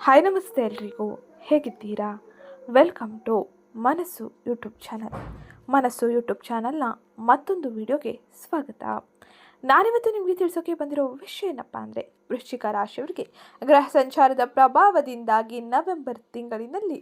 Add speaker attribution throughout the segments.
Speaker 1: Hi ನಮಸ್ತೆ ಎಲ್ರಿಗೂ. ಹೇಗಿದ್ದೀರಾ? Welcome to Manassu YouTube channel. Manassu YouTube ಚಾನಲ್ನ ಮತ್ತೊಂದು ವಿಡಿಯೋಗೆ ಸ್ವಾಗತ. ನಾನಿವತ್ತು ನಿಮಗೆ ತಿಳಿಸೋಕೆ ಬಂದಿರೋ ವಿಷಯ ಏನಪ್ಪ ಅಂದರೆ, ವೃಶ್ಚಿಕ ರಾಶಿಯವರಿಗೆ ಗ್ರಹ ಸಂಚಾರದ ಪ್ರಭಾವದಿಂದಾಗಿ ನವೆಂಬರ್ ತಿಂಗಳಿನಲ್ಲಿ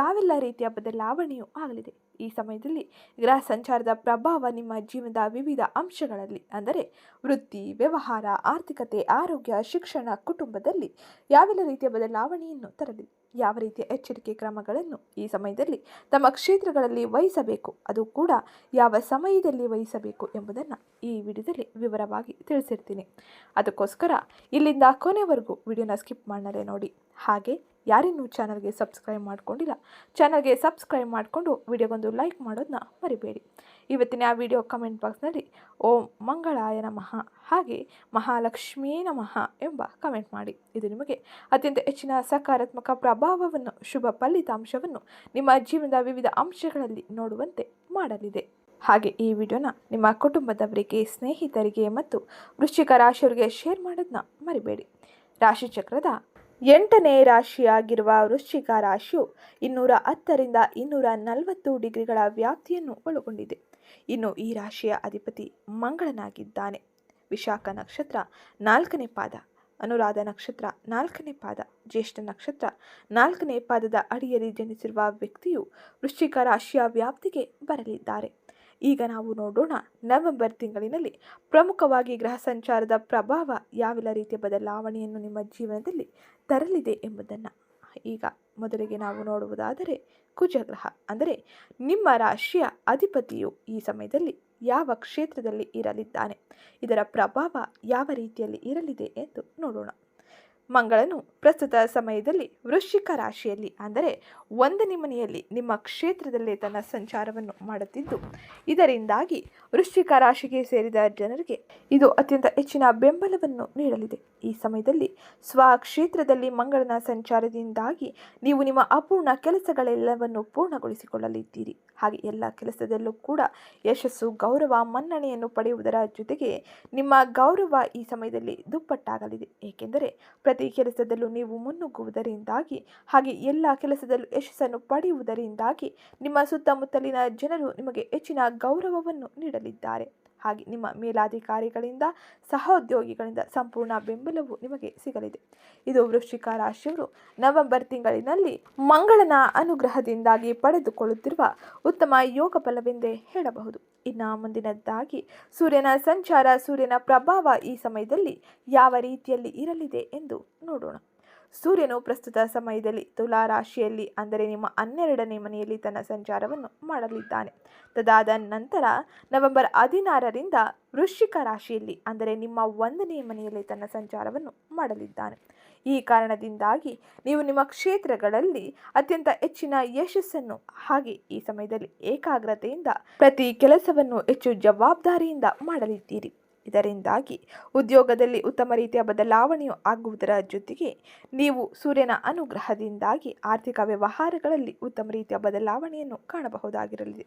Speaker 1: ಯಾವೆಲ್ಲ ರೀತಿಯ ಬದಲಾವಣೆಯೂ ಆಗಲಿದೆ? ಈ ಸಮಯದಲ್ಲಿ ಗ್ರಹ ಸಂಚಾರದ ಪ್ರಭಾವ ನಿಮ್ಮ ಜೀವನದ ವಿವಿಧ ಅಂಶಗಳಲ್ಲಿ, ಅಂದರೆ ವೃತ್ತಿ, ವ್ಯವಹಾರ, ಆರ್ಥಿಕತೆ, ಆರೋಗ್ಯ, ಶಿಕ್ಷಣ, ಕುಟುಂಬದಲ್ಲಿ ಯಾವೆಲ್ಲ ರೀತಿಯ ಬದಲಾವಣೆಯನ್ನು ತರಲಿ, ಯಾವ ರೀತಿಯ ಎಚ್ಚರಿಕೆ ಕ್ರಮಗಳನ್ನು ಈ ಸಮಯದಲ್ಲಿ ತಮ್ಮ ಕ್ಷೇತ್ರಗಳಲ್ಲಿ ವಹಿಸಬೇಕು, ಅದು ಕೂಡ ಯಾವ ಸಮಯದಲ್ಲಿ ವಹಿಸಬೇಕು ಎಂಬುದನ್ನು ಈ ವಿಡಿಯೋದಲ್ಲಿ ವಿವರವಾಗಿ ತಿಳಿಸಿರ್ತೀನಿ. ಅದಕ್ಕೋಸ್ಕರ ಇಲ್ಲಿಂದ ಕೊನೆವರೆಗೂ ವಿಡಿಯೋನ ಸ್ಕಿಪ್ ಮಾಡಲೇ ನೋಡಿ. ಹಾಗೆ ಯಾರಿನ್ನೂ ಚಾನಲ್ಗೆ ಸಬ್ಸ್ಕ್ರೈಬ್ ಮಾಡ್ಕೊಂಡಿಲ್ಲ, ಚಾನಲ್ಗೆ ಸಬ್ಸ್ಕ್ರೈಬ್ ಮಾಡಿಕೊಂಡು ವಿಡಿಯೋಗೊಂದು ಲೈಕ್ ಮಾಡೋದನ್ನ ಮರಿಬೇಡಿ. ಇವತ್ತಿನ ಆ ವಿಡಿಯೋ ಕಮೆಂಟ್ ಬಾಕ್ಸ್ನಲ್ಲಿ ಓಂ ಮಂಗಳಾಯ ನಮಃ, ಹಾಗೆ ಮಹಾಲಕ್ಷ್ಮೀ ನಮಃ ಎಂಬ ಕಮೆಂಟ್ ಮಾಡಿ. ಇದು ನಿಮಗೆ ಅತ್ಯಂತ ಹೆಚ್ಚಿನ ಸಕಾರಾತ್ಮಕ ಪ್ರಭಾವವನ್ನು, ಶುಭ ಫಲಿತಾಂಶವನ್ನು ನಿಮ್ಮ ಜೀವನದ ವಿವಿಧ ಅಂಶಗಳಲ್ಲಿ ನೋಡುವಂತೆ ಮಾಡಲಿದೆ. ಹಾಗೆ ಈ ವಿಡಿಯೋನ ನಿಮ್ಮ ಕುಟುಂಬದವರಿಗೆ, ಸ್ನೇಹಿತರಿಗೆ ಮತ್ತು ವೃಶ್ಚಿಕ ರಾಶಿಯವರಿಗೆ ಶೇರ್ ಮಾಡೋದನ್ನ ಮರಿಬೇಡಿ. ರಾಶಿಚಕ್ರದ ಎಂಟನೇ ರಾಶಿಯಾಗಿರುವ ವೃಶ್ಚಿಕ ರಾಶಿಯು ಇನ್ನೂರ ಹತ್ತರಿಂದ ಇನ್ನೂರ ನಲವತ್ತು ಡಿಗ್ರಿಗಳ ವ್ಯಾಪ್ತಿಯನ್ನು ಒಳಗೊಂಡಿದೆ. ಇನ್ನು ಈ ರಾಶಿಯ ಅಧಿಪತಿ ಮಂಗಳನಾಗಿದ್ದಾನೆ. ವಿಶಾಖ ನಕ್ಷತ್ರ ನಾಲ್ಕನೇ ಪಾದ, ಅನುರಾಧ ನಕ್ಷತ್ರ ನಾಲ್ಕನೇ ಪಾದ, ಜ್ಯೇಷ್ಠ ನಕ್ಷತ್ರ ನಾಲ್ಕನೇ ಪಾದದ ಅಡಿಯಲ್ಲಿ ಜನಿಸಿರುವ ವ್ಯಕ್ತಿಯು ವೃಶ್ಚಿಕ ರಾಶಿಯ ವ್ಯಾಪ್ತಿಗೆ ಬರಲಿದ್ದಾರೆ. ಈಗ ನಾವು ನೋಡೋಣ ನವೆಂಬರ್ ತಿಂಗಳಿನಲ್ಲಿ ಪ್ರಮುಖವಾಗಿ ಗ್ರಹ ಸಂಚಾರದ ಪ್ರಭಾವ ಯಾವೆಲ್ಲ ರೀತಿಯ ಬದಲಾವಣೆಯನ್ನು ನಿಮ್ಮ ಜೀವನದಲ್ಲಿ ತರಲಿದೆ ಎಂಬುದನ್ನು. ಈಗ ಮೊದಲಿಗೆ ನಾವು ನೋಡುವುದಾದರೆ ಕುಜಗ್ರಹ, ಅಂದರೆ ನಿಮ್ಮ ರಾಶಿಯ ಅಧಿಪತಿಯು ಈ ಸಮಯದಲ್ಲಿ ಯಾವ ಕ್ಷೇತ್ರದಲ್ಲಿ ಇರಲಿದ್ದಾನೆ, ಇದರ ಪ್ರಭಾವ ಯಾವ ರೀತಿಯಲ್ಲಿ ಇರಲಿದೆ ಎಂದು ನೋಡೋಣ. ಮಂಗಳನು ಪ್ರಸ್ತುತ ಸಮಯದಲ್ಲಿ ವೃಶ್ಚಿಕ ರಾಶಿಯಲ್ಲಿ, ಅಂದರೆ ಒಂದನೇ ಮನೆಯಲ್ಲಿ ನಿಮ್ಮ ಕ್ಷೇತ್ರದಲ್ಲೇ ತನ್ನ ಸಂಚಾರವನ್ನು ಮಾಡುತ್ತಿದ್ದು, ಇದರಿಂದಾಗಿ ವೃಶ್ಚಿಕ ರಾಶಿಗೆ ಸೇರಿದ ಜನರಿಗೆ ಇದು ಅತ್ಯಂತ ಹೆಚ್ಚಿನ ಬೆಂಬಲವನ್ನು ನೀಡಲಿದೆ. ಈ ಸಮಯದಲ್ಲಿ ಸ್ವಕ್ಷೇತ್ರದಲ್ಲಿ ಮಂಗಳನ ಸಂಚಾರದಿಂದಾಗಿ ನೀವು ನಿಮ್ಮ ಅಪೂರ್ಣ ಕೆಲಸಗಳೆಲ್ಲವನ್ನು ಪೂರ್ಣಗೊಳಿಸಿಕೊಳ್ಳಲಿದ್ದೀರಿ. ಹಾಗೆ ಎಲ್ಲ ಕೆಲಸದಲ್ಲೂ ಕೂಡ ಯಶಸ್ಸು, ಗೌರವ, ಮನ್ನಣೆಯನ್ನು ಪಡೆಯುವುದರ ಜೊತೆಗೆ ನಿಮ್ಮ ಗೌರವ ಈ ಸಮಯದಲ್ಲಿ ದುಪ್ಪಟ್ಟಾಗಲಿದೆ. ಏಕೆಂದರೆ ಪ್ರತಿ ಕೆಲಸದಲ್ಲೂ ನೀವು ಮುನ್ನುಗ್ಗುವುದರಿಂದಾಗಿ ಹಾಗೆ ಎಲ್ಲ ಕೆಲಸದಲ್ಲೂ ಯಶಸ್ಸನ್ನು ಪಡೆಯುವುದರಿಂದಾಗಿ ನಿಮ್ಮ ಸುತ್ತಮುತ್ತಲಿನ ಜನರು ನಿಮಗೆ ಹೆಚ್ಚಿನ ಗೌರವವನ್ನು ನೀಡಲಿದ್ದಾರೆ. ಹಾಗೆ ನಿಮ್ಮ ಮೇಲಾಧಿಕಾರಿಗಳಿಂದ, ಸಹೋದ್ಯೋಗಿಗಳಿಂದ ಸಂಪೂರ್ಣ ಬೆಂಬಲವು ನಿಮಗೆ ಸಿಗಲಿದೆ. ಇದು ವೃಶ್ಚಿಕ ರಾಶಿಯವರು ನವೆಂಬರ್ ತಿಂಗಳಿನಲ್ಲಿ ಮಂಗಳನ ಅನುಗ್ರಹದಿಂದಾಗಿ ಪಡೆದುಕೊಳ್ಳುತ್ತಿರುವ ಉತ್ತಮ ಯೋಗ ಫಲವೆಂದೇ ಹೇಳಬಹುದು. ಇನ್ನು ಮುಂದಿನದ್ದಾಗಿ, ಸೂರ್ಯನ ಸಂಚಾರ, ಸೂರ್ಯನ ಪ್ರಭಾವ ಈ ಸಮಯದಲ್ಲಿ ಯಾವ ರೀತಿಯಲ್ಲಿ ಇರಲಿದೆ ಎಂದು ನೋಡೋಣ. ಸೂರ್ಯನು ಪ್ರಸ್ತುತ ಸಮಯದಲ್ಲಿ ತುಲಾ ರಾಶಿಯಲ್ಲಿ, ಅಂದರೆ ನಿಮ್ಮ ಹನ್ನೆರಡನೇ ಮನೆಯಲ್ಲಿ ತನ್ನ ಸಂಚಾರವನ್ನು ಮಾಡಲಿದ್ದಾನೆ. ತದಾದ ನಂತರ ನವೆಂಬರ್ ಹದಿನಾರರಿಂದ ವೃಶ್ಚಿಕ ರಾಶಿಯಲ್ಲಿ, ಅಂದರೆ ನಿಮ್ಮ ಒಂದನೇ ಮನೆಯಲ್ಲಿ ತನ್ನ ಸಂಚಾರವನ್ನು ಮಾಡಲಿದ್ದಾನೆ. ಈ ಕಾರಣದಿಂದಾಗಿ ನೀವು ನಿಮ್ಮ ಕ್ಷೇತ್ರಗಳಲ್ಲಿ ಅತ್ಯಂತ ಹೆಚ್ಚಿನ ಯಶಸ್ಸನ್ನು ಹಾಗೆ ಈ ಸಮಯದಲ್ಲಿ ಏಕಾಗ್ರತೆಯಿಂದ ಪ್ರತಿ ಕೆಲಸವನ್ನು ಹೆಚ್ಚು ಜವಾಬ್ದಾರಿಯಿಂದ ಮಾಡಲಿದ್ದೀರಿ. ಇದರಿಂದಾಗಿ ಉದ್ಯೋಗದಲ್ಲಿ ಉತ್ತಮ ರೀತಿಯ ಬದಲಾವಣೆಯು ಆಗುವುದರ ಜೊತೆಗೆ ನೀವು ಸೂರ್ಯನ ಅನುಗ್ರಹದಿಂದಾಗಿ ಆರ್ಥಿಕ ವ್ಯವಹಾರಗಳಲ್ಲಿ ಉತ್ತಮ ರೀತಿಯ ಬದಲಾವಣೆಯನ್ನು ಕಾಣಬಹುದಾಗಿರಲಿದೆ.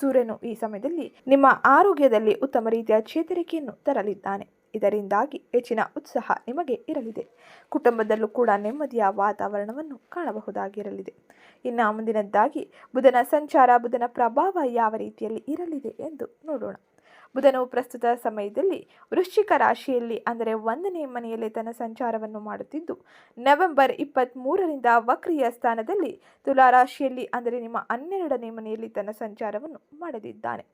Speaker 1: ಸೂರ್ಯನು ಈ ಸಮಯದಲ್ಲಿ ನಿಮ್ಮ ಆರೋಗ್ಯದಲ್ಲಿ ಉತ್ತಮ ರೀತಿಯ ಚೇತರಿಕೆಯನ್ನು ತರಲಿದ್ದಾನೆ. ಇದರಿಂದಾಗಿ ಹೆಚ್ಚಿನ ಉತ್ಸಾಹ ನಿಮಗೆ ಇರಲಿದೆ. ಕುಟುಂಬದಲ್ಲೂ ಕೂಡ ನೆಮ್ಮದಿಯ ವಾತಾವರಣವನ್ನು ಕಾಣಬಹುದಾಗಿರಲಿದೆ. ಇನ್ನು ಮುಂದಿನದ್ದಾಗಿ ಬುಧನ ಸಂಚಾರ, ಬುಧನ ಪ್ರಭಾವ ಯಾವ ರೀತಿಯಲ್ಲಿ ಇರಲಿದೆ ಎಂದು ನೋಡೋಣ. ಬುಧನು ಪ್ರಸ್ತುತ ಸಮಯದಲ್ಲಿ ವೃಶ್ಚಿಕ ರಾಶಿಯಲ್ಲಿ, ಅಂದರೆ ಒಂದನೇ ಮನೆಯಲ್ಲಿ ತನ್ನ ಸಂಚಾರವನ್ನು ಮಾಡುತ್ತಿದ್ದು, ನವೆಂಬರ್ ಇಪ್ಪತ್ತ್ ಮೂರರಿಂದ ವಕ್ರಿಯ ಸ್ಥಾನದಲ್ಲಿ ತುಲಾ ರಾಶಿಯಲ್ಲಿ ಅಂದರೆ ನಿಮ್ಮ ಹನ್ನೆರಡನೇ ಮನೆಯಲ್ಲಿ ತನ್ನ ಸಂಚಾರವನ್ನು ಮಾಡಲಿದ್ದಾನೆ.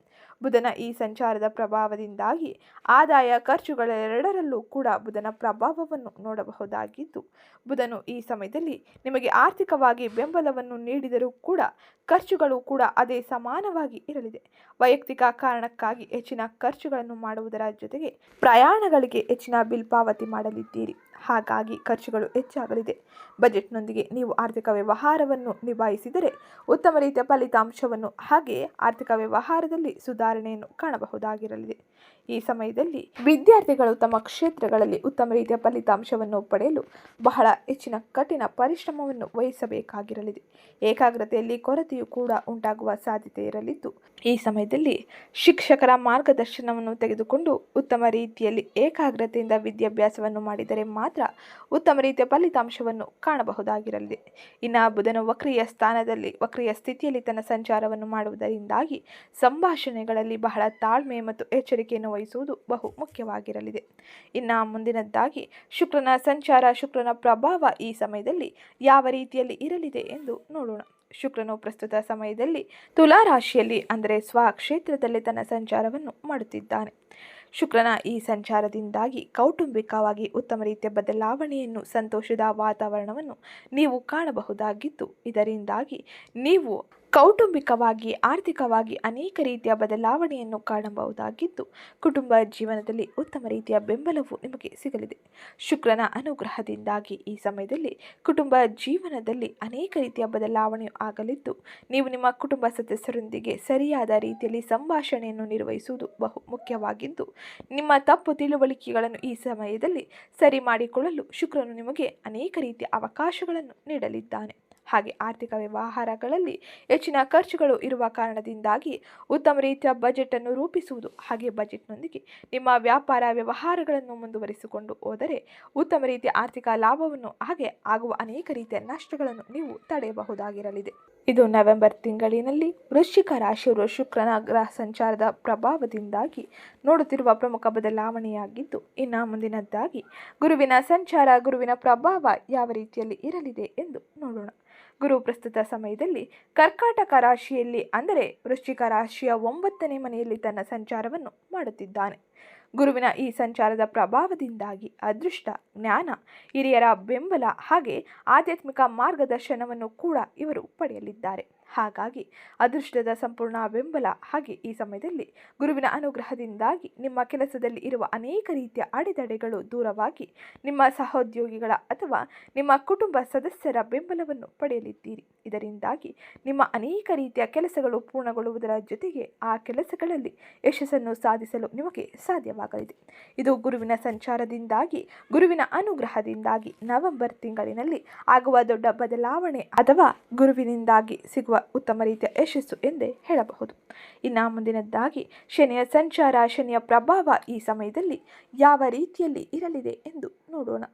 Speaker 1: ಬುಧನ ಈ ಸಂಚಾರದ ಪ್ರಭಾವದಿಂದಾಗಿ ಆದಾಯ ಖರ್ಚುಗಳೆರಡರಲ್ಲೂ ಕೂಡ ಬುಧನ ಪ್ರಭಾವವನ್ನು ನೋಡಬಹುದಾಗಿದ್ದು, ಬುಧನು ಈ ಸಮಯದಲ್ಲಿ ನಿಮಗೆ ಆರ್ಥಿಕವಾಗಿ ಬೆಂಬಲವನ್ನು ನೀಡಿದರೂ ಕೂಡ ಖರ್ಚುಗಳು ಕೂಡ ಅದೇ ಸಮಾನವಾಗಿ ಇರಲಿದೆ. ವೈಯಕ್ತಿಕ ಕಾರಣಕ್ಕಾಗಿ ಹೆಚ್ಚಿನ ಖರ್ಚುಗಳನ್ನು ಮಾಡುವುದರ ಜೊತೆಗೆ ಪ್ರಯಾಣಗಳಿಗೆ ಹೆಚ್ಚಿನ ಬಿಲ್ ಪಾವತಿ ಮಾಡಲಿದ್ದೀರಿ. ಹಾಗಾಗಿ ಖರ್ಚುಗಳು ಹೆಚ್ಚಾಗಲಿದೆ. ಬಜೆಟ್ನೊಂದಿಗೆ ನೀವು ಆರ್ಥಿಕ ವ್ಯವಹಾರವನ್ನು ನಿಭಾಯಿಸಿದರೆ ಉತ್ತಮ ರೀತಿಯ ಫಲಿತಾಂಶವನ್ನು ಹಾಗೆಯೇ ಆರ್ಥಿಕ ವ್ಯವಹಾರದಲ್ಲಿ ಸುಧಾರಣೆಯನ್ನು ಕಾಣಬಹುದಾಗಿರಲಿದೆ. ಈ ಸಮಯದಲ್ಲಿ ವಿದ್ಯಾರ್ಥಿಗಳು ತಮ್ಮ ಕ್ಷೇತ್ರಗಳಲ್ಲಿ ಉತ್ತಮ ರೀತಿಯ ಫಲಿತಾಂಶವನ್ನು ಪಡೆಯಲು ಬಹಳ ಹೆಚ್ಚಿನ ಕಠಿಣ ಪರಿಶ್ರಮವನ್ನು ವಹಿಸಬೇಕಾಗಿರಲಿದೆ. ಏಕಾಗ್ರತೆಯಲ್ಲಿ ಕೊರತೆಯೂ ಕೂಡ ಉಂಟಾಗುವ ಸಾಧ್ಯತೆ ಇರಲಿದ್ದು, ಈ ಸಮಯದಲ್ಲಿ ಶಿಕ್ಷಕರ ಮಾರ್ಗದರ್ಶನವನ್ನು ತೆಗೆದುಕೊಂಡು ಉತ್ತಮ ರೀತಿಯಲ್ಲಿ ಏಕಾಗ್ರತೆಯಿಂದ ವಿದ್ಯಾಭ್ಯಾಸವನ್ನು ಮಾಡಿದರೆ ಮಾತ್ರ ಉತ್ತಮ ರೀತಿಯ ಫಲಿತಾಂಶವನ್ನು ಕಾಣಬಹುದಾಗಿರಲಿದೆ. ಇನ್ನು ಬುಧನು ವಕ್ರಿಯ ಸ್ಥಾನದಲ್ಲಿ, ವಕ್ರಿಯ ಸ್ಥಿತಿಯಲ್ಲಿ ತನ್ನ ಸಂಚಾರವನ್ನು ಮಾಡುವುದರಿಂದಾಗಿ ಸಂಭಾಷಣೆಗಳಲ್ಲಿ ಬಹಳ ತಾಳ್ಮೆ ಮತ್ತು ಎಚ್ಚರಿಕೆಯನ್ನು ವಹಿಸುವುದು ಬಹು ಮುಖ್ಯವಾಗಿರಲಿದೆ. ಇನ್ನು ಮುಂದಿನದ್ದಾಗಿ, ಶುಕ್ರನ ಸಂಚಾರ, ಶುಕ್ರನ ಪ್ರಭಾವ ಈ ಸಮಯದಲ್ಲಿ ಯಾವ ರೀತಿಯಲ್ಲಿ ಇರಲಿದೆ ಎಂದು ನೋಡೋಣ. ಶುಕ್ರನು ಪ್ರಸ್ತುತ ಸಮಯದಲ್ಲಿ ತುಲಾ ರಾಶಿಯಲ್ಲಿ, ಅಂದರೆ ಸ್ವಕ್ಷೇತ್ರದಲ್ಲಿ ತನ್ನ ಸಂಚಾರವನ್ನು ಮಾಡುತ್ತಿದ್ದಾನೆ. ಶುಕ್ರನ ಈ ಸಂಚಾರದಿಂದಾಗಿ ಕೌಟುಂಬಿಕವಾಗಿ ಉತ್ತಮ ರೀತಿಯ ಬದಲಾವಣೆಯನ್ನು, ಸಂತೋಷದ ವಾತಾವರಣವನ್ನು ನೀವು ಕಾಣಬಹುದಾಗಿದ್ದು, ಇದರಿಂದಾಗಿ ನೀವು ಕೌಟುಂಬಿಕವಾಗಿ, ಆರ್ಥಿಕವಾಗಿ ಅನೇಕ ರೀತಿಯ ಬದಲಾವಣೆಯನ್ನು ಕಾಣಬಹುದಾಗಿದ್ದು, ಕುಟುಂಬ ಜೀವನದಲ್ಲಿ ಉತ್ತಮ ರೀತಿಯ ಬೆಂಬಲವು ನಿಮಗೆ ಸಿಗಲಿದೆ. ಶುಕ್ರನ ಅನುಗ್ರಹದಿಂದಾಗಿ ಈ ಸಮಯದಲ್ಲಿ ಕುಟುಂಬ ಜೀವನದಲ್ಲಿ ಅನೇಕ ರೀತಿಯ ಬದಲಾವಣೆಯು ಆಗಲಿದ್ದು, ನೀವು ನಿಮ್ಮ ಕುಟುಂಬ ಸದಸ್ಯರೊಂದಿಗೆ ಸರಿಯಾದ ರೀತಿಯಲ್ಲಿ ಸಂಭಾಷಣೆಯನ್ನು ನಿರ್ವಹಿಸುವುದು ಬಹು ಮುಖ್ಯವಾಗಿದ್ದು, ನಿಮ್ಮ ತಪ್ಪು ತಿಳುವಳಿಕೆಗಳನ್ನು ಈ ಸಮಯದಲ್ಲಿ ಸರಿ ಮಾಡಿಕೊಳ್ಳಲು ಶುಕ್ರನು ನಿಮಗೆ ಅನೇಕ ರೀತಿಯ ಅವಕಾಶಗಳನ್ನು ನೀಡಲಿದ್ದಾನೆ. ಹಾಗೆ ಆರ್ಥಿಕ ವ್ಯವಹಾರಗಳಲ್ಲಿ ಹೆಚ್ಚಿನ ಖರ್ಚುಗಳು ಇರುವ ಕಾರಣದಿಂದಾಗಿ ಉತ್ತಮ ರೀತಿಯ ಬಜೆಟ್ ಅನ್ನು ರೂಪಿಸುವುದು ಹಾಗೆ ಬಜೆಟ್ನೊಂದಿಗೆ ನಿಮ್ಮ ವ್ಯಾಪಾರ ವ್ಯವಹಾರಗಳನ್ನು ಮುಂದುವರಿಸಿಕೊಂಡು ಹೋದರೆ ಉತ್ತಮ ರೀತಿಯ ಆರ್ಥಿಕ ಲಾಭವನ್ನು ಹಾಗೆ ಆಗುವ ಅನೇಕ ರೀತಿಯ ನಷ್ಟಗಳನ್ನು ನೀವು ತಡೆಯಬಹುದಾಗಿರಲಿದೆ. ಇದು ನವೆಂಬರ್ ತಿಂಗಳಿನಲ್ಲಿ ವೃಶ್ಚಿಕ ರಾಶಿಯವರು ಶುಕ್ರನ ಗ್ರಹ ಸಂಚಾರದ ಪ್ರಭಾವದಿಂದಾಗಿ ನೋಡುತ್ತಿರುವ ಪ್ರಮುಖ ಬದಲಾವಣೆಯಾಗಿದ್ದು, ಇನ್ನು ಮುಂದಿನದ್ದಾಗಿ ಗುರುವಿನ ಸಂಚಾರ, ಗುರುವಿನ ಪ್ರಭಾವ ಯಾವ ರೀತಿಯಲ್ಲಿ ಇರಲಿದೆ ಎಂದು ನೋಡೋಣ. ಗುರು ಪ್ರಸ್ತುತ ಸಮಯದಲ್ಲಿ ಕರ್ಕಾಟಕ ರಾಶಿಯಲ್ಲಿ, ಅಂದರೆ ವೃಶ್ಚಿಕ ರಾಶಿಯ ಒಂಬತ್ತನೇ ಮನೆಯಲ್ಲಿ ತನ್ನ ಸಂಚಾರವನ್ನು ಮಾಡುತ್ತಿದ್ದಾನೆ. ಗುರುವಿನ ಈ ಸಂಚಾರದ ಪ್ರಭಾವದಿಂದಾಗಿ ಅದೃಷ್ಟ, ಜ್ಞಾನ, ಹಿರಿಯರ ಬೆಂಬಲ ಹಾಗೆ ಆಧ್ಯಾತ್ಮಿಕ ಮಾರ್ಗದರ್ಶನವನ್ನು ಕೂಡ ಇವರು ಪಡೆಯಲಿದ್ದಾರೆ. ಹಾಗಾಗಿ ಅದೃಷ್ಟದ ಸಂಪೂರ್ಣ ಬೆಂಬಲ ಹಾಗೆ ಈ ಸಮಯದಲ್ಲಿ ಗುರುವಿನ ಅನುಗ್ರಹದಿಂದಾಗಿ ನಿಮ್ಮ ಕೆಲಸದಲ್ಲಿ ಇರುವ ಅನೇಕ ರೀತಿಯ ಅಡೆತಡೆಗಳು ದೂರವಾಗಿ ನಿಮ್ಮ ಸಹೋದ್ಯೋಗಿಗಳ ಅಥವಾ ನಿಮ್ಮ ಕುಟುಂಬ ಸದಸ್ಯರ ಬೆಂಬಲವನ್ನು ಪಡೆಯಲಿದ್ದೀರಿ. ಇದರಿಂದಾಗಿ ನಿಮ್ಮ ಅನೇಕ ರೀತಿಯ ಕೆಲಸಗಳು ಪೂರ್ಣಗೊಳ್ಳುವುದರ ಜೊತೆಗೆ ಆ ಕೆಲಸಗಳಲ್ಲಿ ಯಶಸ್ಸನ್ನು ಸಾಧಿಸಲು ನಿಮಗೆ ಸಾಧ್ಯವಾಗಲಿದೆ. ಇದು ಗುರುವಿನ ಸಂಚಾರದಿಂದಾಗಿ, ಗುರುವಿನ ಅನುಗ್ರಹದಿಂದಾಗಿ ನವೆಂಬರ್ ತಿಂಗಳಿನಲ್ಲಿ ಆಗುವ ದೊಡ್ಡ ಬದಲಾವಣೆ ಅಥವಾ ಗುರುವಿನಿಂದಾಗಿ ಸಿಗುವ ಉತ್ತಮ ರೀತಿಯ ಯಶಸ್ಸು ಎಂದೇ ಹೇಳಬಹುದು. ಇನ್ನು ಮುಂದಿನದ್ದಾಗಿ ಶನಿಯ ಸಂಚಾರ, ಶನಿಯ ಪ್ರಭಾವ ಈ ಸಮಯದಲ್ಲಿ ಯಾವ ರೀತಿಯಲ್ಲಿ ಇರಲಿದೆ ಎಂದು ನೋಡೋಣ.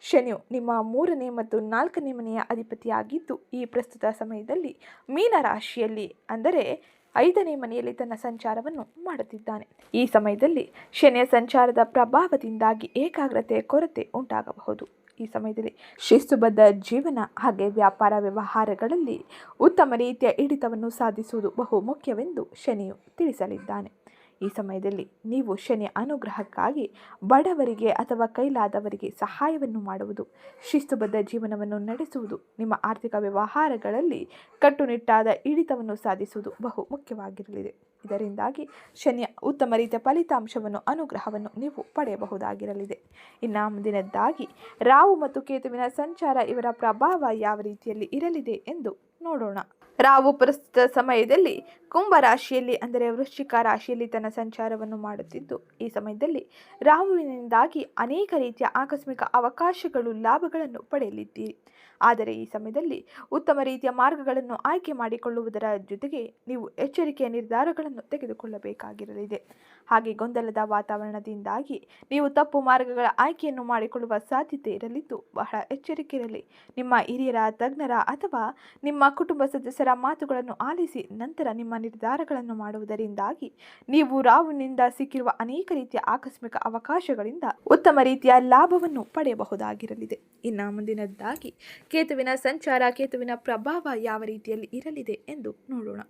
Speaker 1: ಶನಿಯು ನಿಮ್ಮ ಮೂರನೇ ಮತ್ತು ನಾಲ್ಕನೇ ಮನೆಯ ಅಧಿಪತಿಯಾಗಿದ್ದು, ಈ ಪ್ರಸ್ತುತ ಸಮಯದಲ್ಲಿ ಮೀನ ರಾಶಿಯಲ್ಲಿ ಅಂದರೆ ಐದನೇ ಮನೆಯಲ್ಲಿ ತನ್ನ ಸಂಚಾರವನ್ನು ಮಾಡುತ್ತಿದ್ದಾನೆ. ಈ ಸಮಯದಲ್ಲಿ ಶನಿಯ ಸಂಚಾರದ ಪ್ರಭಾವದಿಂದಾಗಿ ಏಕಾಗ್ರತೆಯ ಕೊರತೆ ಉಂಟಾಗಬಹುದು. ಈ ಸಮಯದಲ್ಲಿ ಶಿಸ್ತುಬದ್ಧ ಜೀವನ ಹಾಗೆ ವ್ಯಾಪಾರ ವ್ಯವಹಾರಗಳಲ್ಲಿ ಉತ್ತಮ ರೀತಿಯ ಹಿಡಿತವನ್ನು ಸಾಧಿಸುವುದು ಬಹು ಮುಖ್ಯವೆಂದು ಶನಿಯು ತಿಳಿಸಲಿದ್ದಾನೆ. ಈ ಸಮಯದಲ್ಲಿ ನೀವು ಶನಿ ಅನುಗ್ರಹಕ್ಕಾಗಿ ಬಡವರಿಗೆ ಅಥವಾ ಕೈಲಾದವರಿಗೆ ಸಹಾಯವನ್ನು ಮಾಡುವುದು ಶಿಸ್ತುಬದ್ಧ ಜೀವನವನ್ನು ನಡೆಸುವುದು, ನಿಮ್ಮ ಆರ್ಥಿಕ ವ್ಯವಹಾರಗಳಲ್ಲಿ ಕಟ್ಟುನಿಟ್ಟಾದ ಹಿಡಿತವನ್ನು ಸಾಧಿಸುವುದು ಬಹು ಮುಖ್ಯವಾಗಿರಲಿದೆ. ಇದರಿಂದಾಗಿ ಶನಿಯ ಉತ್ತಮ ರೀತಿಯ ಫಲಿತಾಂಶವನ್ನು, ಅನುಗ್ರಹವನ್ನು ನೀವು ಪಡೆಯಬಹುದಾಗಿರಲಿದೆ. ಇನ್ನು ಮುಂದಿನದ್ದಾಗಿ ರಾವು ಮತ್ತು ಕೇತುವಿನ ಸಂಚಾರ ಇವರ ಪ್ರಭಾವ ಯಾವ ರೀತಿಯಲ್ಲಿ ಇರಲಿದೆ ಎಂದು ನೋಡೋಣ. ರಾವು ಪ್ರಸ್ತುತ ಸಮಯದಲ್ಲಿ ಕುಂಭ ರಾಶಿಯಲ್ಲಿ, ಅಂದರೆ ವೃಶ್ಚಿಕ ರಾಶಿಯಲ್ಲಿ ತನ್ನ ಸಂಚಾರವನ್ನು ಮಾಡುತ್ತಿದ್ದು, ಈ ಸಮಯದಲ್ಲಿ ರಾಹುವಿನಿಂದಾಗಿ ಅನೇಕ ರೀತಿಯ ಆಕಸ್ಮಿಕ ಅವಕಾಶಗಳು, ಲಾಭಗಳನ್ನು ಪಡೆಯಲಿದ್ದೀರಿ. ಆದರೆ ಈ ಸಮಯದಲ್ಲಿ ಉತ್ತಮ ರೀತಿಯ ಮಾರ್ಗಗಳನ್ನು ಆಯ್ಕೆ ಮಾಡಿಕೊಳ್ಳುವುದರ ಜೊತೆಗೆ ನೀವು ಎಚ್ಚರಿಕೆಯ ನಿರ್ಧಾರಗಳನ್ನು ತೆಗೆದುಕೊಳ್ಳಬೇಕಾಗಿರಲಿದೆ. ಹಾಗೆ ಗೊಂದಲದ ವಾತಾವರಣದಿಂದಾಗಿ ನೀವು ತಪ್ಪು ಮಾರ್ಗಗಳ ಆಯ್ಕೆಯನ್ನು ಮಾಡಿಕೊಳ್ಳುವ ಸಾಧ್ಯತೆ ಇರಲಿದ್ದು, ಬಹಳ ಎಚ್ಚರಿಕೆ ಇರಲಿ ನಿಮ್ಮ ಹಿರಿಯರ, ತಜ್ಞರ ಅಥವಾ ನಿಮ್ಮ ಕುಟುಂಬ ಸದಸ್ಯರ ಮಾತುಗಳನ್ನು ಆಲಿಸಿ ನಂತರ ನಿಮ್ಮ ನಿರ್ಧಾರಗಳನ್ನು ಮಾಡುವುದರಿಂದಾಗಿ ನೀವು ರಾವುನಿಂದ ಸಿಕ್ಕಿರುವ ಅನೇಕ ರೀತಿಯ ಆಕಸ್ಮಿಕ ಅವಕಾಶಗಳಿಂದ ಉತ್ತಮ ರೀತಿಯ ಲಾಭವನ್ನು ಪಡೆಯಬಹುದಾಗಿರಲಿದೆ. ಇನ್ನು ಮುಂದಿನದ್ದಾಗಿ ಕೇತುವಿನ ಸಂಚಾರ, ಕೇತುವಿನ ಪ್ರಭಾವ ಯಾವ ರೀತಿಯಲ್ಲಿ ಇರಲಿದೆ ಎಂದು ನೋಡೋಣ.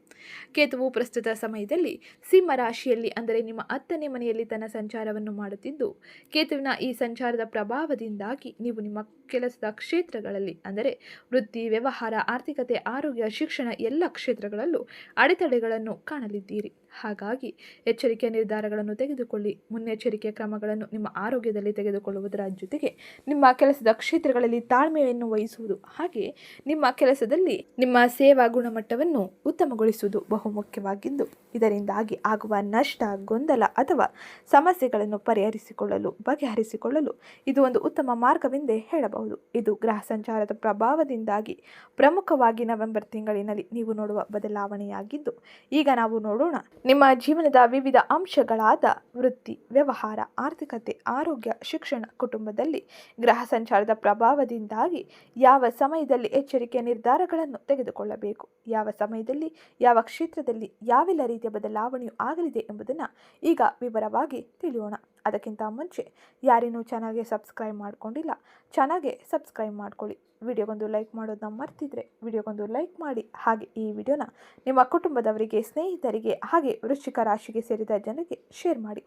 Speaker 1: ಕೇತುವು ಪ್ರಸ್ತುತ ಸಮಯದಲ್ಲಿ ಸಿಂಹ ರಾಶಿಯಲ್ಲಿ, ಅಂದರೆ ನಿಮ್ಮ ಹತ್ತನೇ ಮನೆಯಲ್ಲಿ ತನ್ನ ಸಂಚಾರವನ್ನು ಮಾಡುತ್ತಿದ್ದು, ಕೇತುವಿನ ಈ ಸಂಚಾರದ ಪ್ರಭಾವದಿಂದಾಗಿ ನೀವು ನಿಮ್ಮ ಕೆಲಸದ ಕ್ಷೇತ್ರಗಳಲ್ಲಿ, ಅಂದರೆ ವೃತ್ತಿ, ವ್ಯವಹಾರ, ಆರ್ಥಿಕತೆ, ಆರೋಗ್ಯ, ಶಿಕ್ಷಣ ಎಲ್ಲ ಕ್ಷೇತ್ರಗಳಲ್ಲೂ ಅಡೆತಡೆಗಳನ್ನು ಕಾಣಲಿದ್ದೀರಿ. ಹಾಗಾಗಿ ಎಚ್ಚರಿಕೆಯ ನಿರ್ಧಾರಗಳನ್ನು ತೆಗೆದುಕೊಳ್ಳಿ. ಮುನ್ನೆಚ್ಚರಿಕೆ ಕ್ರಮಗಳನ್ನು ನಿಮ್ಮ ಆರೋಗ್ಯದಲ್ಲಿ ತೆಗೆದುಕೊಳ್ಳುವುದರ ಜೊತೆಗೆ ನಿಮ್ಮ ಕೆಲಸದ ಕ್ಷೇತ್ರಗಳಲ್ಲಿ ತಾಳ್ಮೆಯನ್ನು ವಹಿಸುವುದು. ಹಾಗೆ ನಿಮ್ಮ ಕೆಲಸದಲ್ಲಿ ನಿಮ್ಮ ಸೇವಾ ಗುಣಮಟ್ಟವನ್ನು ಉತ್ತಮಗೊಳಿಸುವುದು ಬಹುಮುಖ್ಯವಾಗಿದ್ದು ಇದರಿಂದಾಗಿ ಆಗುವ ನಷ್ಟ, ಗೊಂದಲ ಅಥವಾ ಸಮಸ್ಯೆಗಳನ್ನು ಪರಿಹರಿಸಿಕೊಳ್ಳಲು, ಬಗೆಹರಿಸಿಕೊಳ್ಳಲು ಇದು ಒಂದು ಉತ್ತಮ ಮಾರ್ಗವೆಂದೇ ಹೇಳಬಹುದು. ಇದು ಗ್ರಹ ಸಂಚಾರದ ಪ್ರಭಾವದಿಂದಾಗಿ ಪ್ರಮುಖವಾಗಿ ನವೆಂಬರ್ ತಿಂಗಳಿನಲ್ಲಿ ನೀವು ನೋಡುವ ಬದಲಾವಣೆಯಾಗಿದ್ದು, ಈಗ ನಾವು ನೋಡೋಣ ನಿಮ್ಮ ಜೀವನದ ವಿವಿಧ ಅಂಶಗಳಾದ ವೃತ್ತಿ, ವ್ಯವಹಾರ, ಆರ್ಥಿಕತೆ, ಆರೋಗ್ಯ, ಶಿಕ್ಷಣ ಕುಟುಂಬದಲ್ಲಿ ಗ್ರಹ ಸಂಚಾರದ ಪ್ರಭಾವದಿಂದಾಗಿ ಯಾವ ಸಮಯದಲ್ಲಿ ಎಚ್ಚರಿಕೆಯ ನಿರ್ಧಾರಗಳನ್ನು ತೆಗೆದುಕೊಳ್ಳಬೇಕು, ಯಾವ ಸಮಯದಲ್ಲಿ, ಯಾವ ಕ್ಷೇತ್ರದಲ್ಲಿ, ಯಾವೆಲ್ಲ ರೀತಿಯ ಬದಲಾವಣೆಯು ಆಗಲಿದೆ ಎಂಬುದನ್ನು ಈಗ ವಿವರವಾಗಿ ತಿಳಿಯೋಣ. ಅದಕ್ಕಿಂತ ಮುಂಚೆ ಯಾರೇನೂ ಚಾನಲ್ಗೆ ಸಬ್ಸ್ಕ್ರೈಬ್ ಮಾಡ್ಕೊಂಡಿಲ್ಲ, ಚೆನ್ನಾಗೆ ಸಬ್ಸ್ಕ್ರೈಬ್ ಮಾಡ್ಕೊಳ್ಳಿ. ವಿಡಿಯೋಗೊಂದು ಲೈಕ್ ಮಾಡೋದನ್ನ ಮರ್ತಿದ್ರೆ ವಿಡಿಯೋಗೊಂದು ಲೈಕ್ ಮಾಡಿ. ಹಾಗೆ ಈ ವಿಡಿಯೋನ ನಿಮ್ಮ ಕುಟುಂಬದವರಿಗೆ, ಸ್ನೇಹಿತರಿಗೆ ಹಾಗೆ ವೃಶ್ಚಿಕ ರಾಶಿಗೆ ಸೇರಿದ ಜನರಿಗೆ ಶೇರ್ ಮಾಡಿ.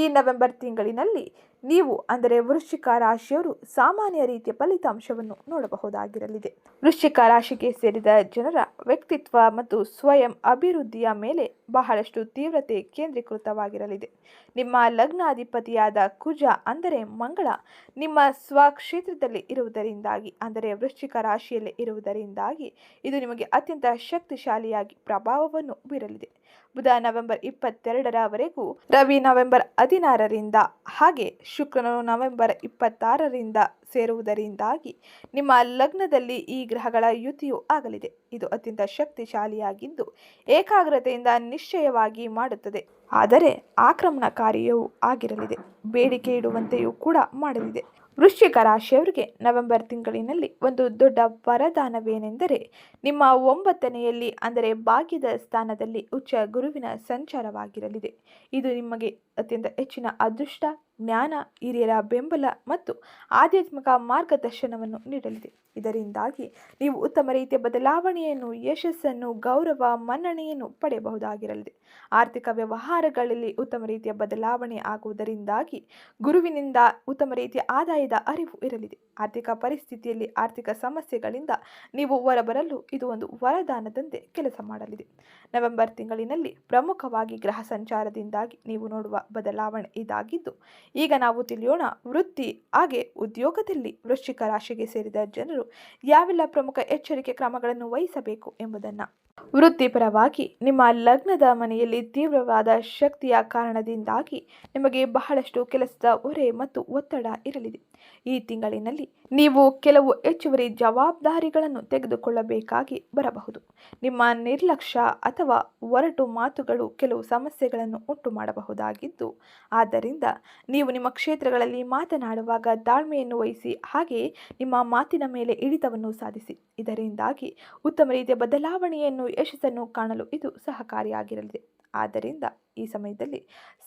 Speaker 1: ಈ ನವೆಂಬರ್ ತಿಂಗಳಿನಲ್ಲಿ ನೀವು, ಅಂದರೆ ವೃಶ್ಚಿಕ ರಾಶಿಯವರು, ಸಾಮಾನ್ಯ ರೀತಿಯ ಫಲಿತಾಂಶವನ್ನು ನೋಡಬಹುದಾಗಿರಲಿದೆ. ವೃಶ್ಚಿಕ ರಾಶಿಗೆ ಸೇರಿದ ಜನರ ವ್ಯಕ್ತಿತ್ವ ಮತ್ತು ಸ್ವಯಂ ಅಭಿವೃದ್ಧಿಯ ಮೇಲೆ ಬಹಳಷ್ಟು ತೀವ್ರತೆ ಕೇಂದ್ರೀಕೃತವಾಗಿರಲಿದೆ. ನಿಮ್ಮ ಲಗ್ನಾಧಿಪತಿಯಾದ ಕುಜ, ಅಂದರೆ ಮಂಗಳ, ನಿಮ್ಮ ಸ್ವಕ್ಷೇತ್ರದಲ್ಲಿ ಇರುವುದರಿಂದಾಗಿ, ಅಂದರೆ ವೃಶ್ಚಿಕ ರಾಶಿಯಲ್ಲಿ ಇರುವುದರಿಂದಾಗಿ, ಇದು ನಿಮಗೆ ಅತ್ಯಂತ ಶಕ್ತಿಶಾಲಿಯಾಗಿ ಪ್ರಭಾವವನ್ನು ಬೀರಲಿದೆ. ಬುಧ ನವೆಂಬರ್ ಇಪ್ಪತ್ತೆರಡರವರೆಗೂ ರವಿ ನವೆಂಬರ್ ಹದಿನಾರರಿಂದ ಹಾಗೆ ಶುಕ್ರನು ನವೆಂಬರ್ ಇಪ್ಪತ್ತಾರರಿಂದ ಸೇರುವುದರಿಂದಾಗಿ ನಿಮ್ಮ ಲಗ್ನದಲ್ಲಿ ಈ ಗ್ರಹಗಳ ಯುತಿಯು ಆಗಲಿದೆ. ಇದು ಅತ್ಯಂತ ಶಕ್ತಿಶಾಲಿಯಾಗಿದ್ದು ಏಕಾಗ್ರತೆಯಿಂದ ನಿಶ್ಚಯವಾಗಿ ಮಾಡುತ್ತದೆ. ಆದರೆ ಆಕ್ರಮಣಕಾರಿಯೂ ಆಗಿರಲಿದೆ. ಬೇಡಿಕೆ ಇಡುವಂತೆಯೂ ಕೂಡ ಮಾಡಲಿದೆ. ವೃಶ್ಚಿಕ ರಾಶಿಯವರಿಗೆ ನವೆಂಬರ್ ತಿಂಗಳಿನಲ್ಲಿ ಒಂದು ದೊಡ್ಡ ವರದಾನವೇನೆಂದರೆ ನಿಮ್ಮ ಒಂಬತ್ತನೆಯಲ್ಲಿ, ಅಂದರೆ ಭಾಗ್ಯದ ಸ್ಥಾನದಲ್ಲಿ ಉಚ್ಚ ಗುರುವಿನ ಸಂಚಾರವಾಗಿರಲಿದೆ. ಇದು ನಿಮಗೆ ಅತ್ಯಂತ ಹೆಚ್ಚಿನ ಅದೃಷ್ಟ ಜ್ಞಾನ, ಹಿರಿಯರ ಬೆಂಬಲ ಮತ್ತು ಆಧ್ಯಾತ್ಮಿಕ ಮಾರ್ಗದರ್ಶನವನ್ನು ನೀಡಲಿದೆ. ಇದರಿಂದಾಗಿ ನೀವು ಉತ್ತಮ ರೀತಿಯ ಬದಲಾವಣೆಯನ್ನು, ಯಶಸ್ಸನ್ನು, ಗೌರವ, ಮನ್ನಣೆಯನ್ನು ಪಡೆಯಬಹುದಾಗಿರಲಿದೆ. ಆರ್ಥಿಕ ವ್ಯವಹಾರಗಳಲ್ಲಿ ಉತ್ತಮ ರೀತಿಯ ಬದಲಾವಣೆ ಆಗುವುದರಿಂದಾಗಿ ಗುರುವಿನಿಂದ ಉತ್ತಮ ರೀತಿಯ ಆದಾಯದ ಅರಿವು ಇರಲಿದೆ. ಆರ್ಥಿಕ ಪರಿಸ್ಥಿತಿಯಲ್ಲಿ ಆರ್ಥಿಕ ಸಮಸ್ಯೆಗಳಿಂದ ನೀವು ಹೊರಬರಲು ಇದು ಒಂದು ವರದಾನದಂತೆ ಕೆಲಸ ಮಾಡಲಿದೆ. ನವೆಂಬರ್ ತಿಂಗಳಿನಲ್ಲಿ ಪ್ರಮುಖವಾಗಿ ಗ್ರಹ ಸಂಚಾರದಿಂದಾಗಿ ನೀವು ನೋಡುವ ಬದಲಾವಣೆ ಇದಾಗಿದ್ದು ಈಗ ನಾವು ತಿಳಿಯೋಣ ವೃತ್ತಿ ಹಾಗೆ ಉದ್ಯೋಗದಲ್ಲಿ ವೃಶ್ಚಿಕ ರಾಶಿಗೆ ಸೇರಿದ ಜನರು ಯಾವೆಲ್ಲ ಪ್ರಮುಖ ಎಚ್ಚರಿಕೆ ಕ್ರಮಗಳನ್ನು ವಹಿಸಬೇಕು ಎಂಬುದನ್ನು. ವೃತ್ತಿಪರವಾಗಿ ನಿಮ್ಮ ಲಗ್ನದ ಮನೆಯಲ್ಲಿ ತೀವ್ರವಾದ ಶಕ್ತಿಯ ಕಾರಣದಿಂದಾಗಿ ನಿಮಗೆ ಬಹಳಷ್ಟು ಕೆಲಸದ ಹೊರೆ ಮತ್ತು ಒತ್ತಡ ಇರಲಿದೆ. ಈ ತಿಂಗಳಿನಲ್ಲಿ ನೀವು ಕೆಲವು ಹೆಚ್ಚುವರಿ ಜವಾಬ್ದಾರಿಗಳನ್ನು ತೆಗೆದುಕೊಳ್ಳಬೇಕಾಗಿ ಬರಬಹುದು. ನಿಮ್ಮ ನಿರ್ಲಕ್ಷ್ಯ ಅಥವಾ ಒರಟು ಮಾತುಗಳು ಕೆಲವು ಸಮಸ್ಯೆಗಳನ್ನು ಉಂಟು ಮಾಡಬಹುದಾಗಿದ್ದು ಆದ್ದರಿಂದ ನೀವು ನಿಮ್ಮ ಕ್ಷೇತ್ರಗಳಲ್ಲಿ ಮಾತನಾಡುವಾಗ ತಾಳ್ಮೆಯನ್ನು ವಹಿಸಿ ಹಾಗೆಯೇ ನಿಮ್ಮ ಮಾತಿನ ಮೇಲೆ ಹಿಡಿತವನ್ನು ಸಾಧಿಸಿ. ಇದರಿಂದಾಗಿ ಉತ್ತಮ ರೀತಿಯ ಬದಲಾವಣೆಯನ್ನು ಯಶಸ್ಸನ್ನು ಕಾಣಲು ಇದು ಸಹಕಾರಿಯಾಗಿರಲಿದೆ. ಆದ್ದರಿಂದ ಈ ಸಮಯದಲ್ಲಿ